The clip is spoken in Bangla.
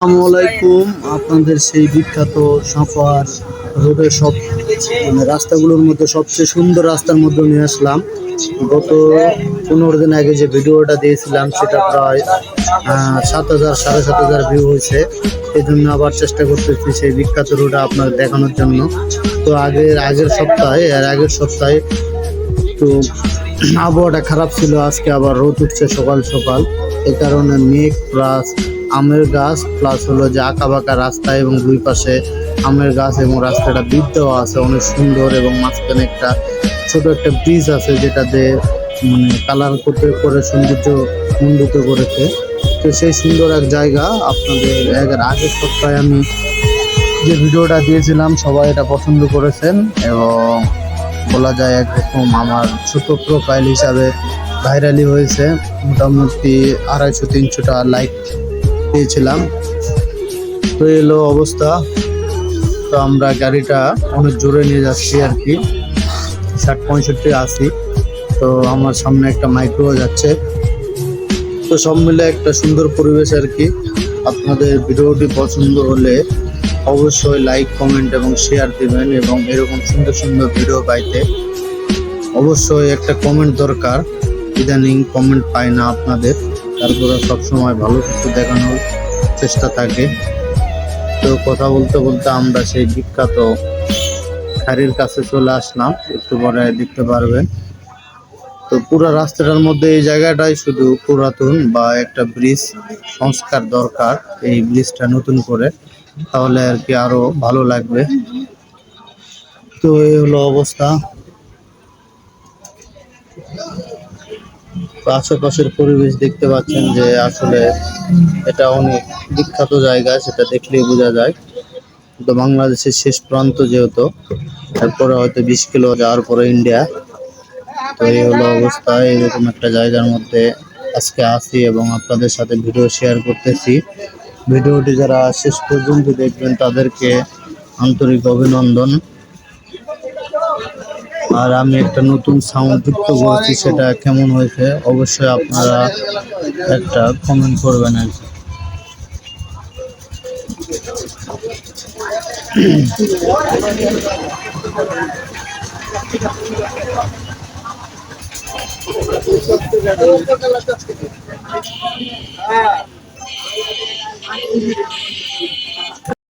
আলাইকুম। আপনাদের সেই বিখ্যাত সাফার রোডের সব মানে রাস্তাগুলোর মধ্যে সবচেয়ে সুন্দর রাস্তার মধ্যে নিয়ে আসলাম। গত পনেরো দিন আগে যে ভিডিওটা দিয়েছিলাম, সেটা প্রায় সাত হাজার, সাড়ে সাত হাজার ভিউ হয়েছে। এই জন্য আবার চেষ্টা করতেছি সেই বিখ্যাত রোডটা আপনার দেখানোর জন্য। তো আগের আগের সপ্তাহে আর আগের সপ্তাহে তো আবহাওয়াটা খারাপ ছিল। আজকে আবার রোদ উঠছে সকাল সকাল। এ কারণে মেঘ প্লাস আমের গাছ প্লাস হলো যে আঁকা বাঁকা রাস্তা এবং দুই পাশে আমের গাছ এবং রাস্তাটা ব্রিজ দেওয়া আছে, অনেক সুন্দর এবং মাঝখানে একটা ছোট একটা ব্রিজ আছে যেটা যেটাতে মানে কালার করতে, করে সৌন্দর্য মণ্ডিত করেছে। তো সেই সুন্দর এক জায়গা আপনাদের এর আগের সপ্তাহে আমি যে ভিডিওটা দিয়েছিলাম, সবাই এটা পছন্দ করেছেন এবং বলা যায় একরকম আমার ছোট প্রোফাইল হিসাবে ভাইরালি হয়েছে। মোটামুটি আড়াইশো, তিনশোটা লাইক পেয়েছিলাম তো এলো অবস্থা। তো আমরা গাড়িটা অনেক জোরে নিয়ে যাচ্ছি আর কি। ষাট, পঁয়ষট্টি আশি। তো আমার সামনে একটা মাইক্রো যাচ্ছে। তো সব মিলে একটা সুন্দর পরিবেশ আর কি। আপনাদের ভিডিওটি পছন্দ হলে অবশ্যই লাইক কমেন্ট এবং শেয়ার দিবেন এবং এরকম সুন্দর সুন্দর ভিডিও পাইতে অবশ্যই একটা কমেন্ট দরকার। ইদানিং কমেন্ট পাই না আপনাদের। তারপরে সবসময় ভালো কিছু দেখানোর চেষ্টা থাকে। তো কথা বলতে বলতে আমরা সেই বিখ্যাত খাড়ির কাছে চলে আসলাম, একটু পরে দেখতে পারবেন। তো পুরো রাস্তাটার মধ্যে এই জায়গাটাই শুধু পুরাতন বা একটা ব্রিজ সংস্কার দরকার, এই ব্রিজটা নতুন করে। তাহলে আর কি আরও ভালো লাগবে। তো এই হলো অবস্থা। আশেপাশের পরিবেশ দেখতে পাচ্ছেন যে আসলে এটা অনেক বিখ্যাত জায়গা, সেটা দেখলেই বোঝা যায়। তো বাংলাদেশের শেষ প্রান্ত যেহেতু, তারপরে হয়তো বিশ কিলো যাওয়ার পরে ইন্ডিয়া তো এই হলো অবস্থা, এরকম একটা জায়গার মধ্যে আজকে আসি এবং আপনাদের সাথে ভিডিও শেয়ার করতেছি। ভিডিওটি যারা শেষ পর্যন্ত দেখবেন, তাদেরকে আন্তরিক অভিনন্দন। আর আমি একটা নতুন সাউন্ড যুক্ত করেছি, সেটা কেমন হয়েছে অবশ্যই আপনারা একটা কমেন্ট করবেন আর কি।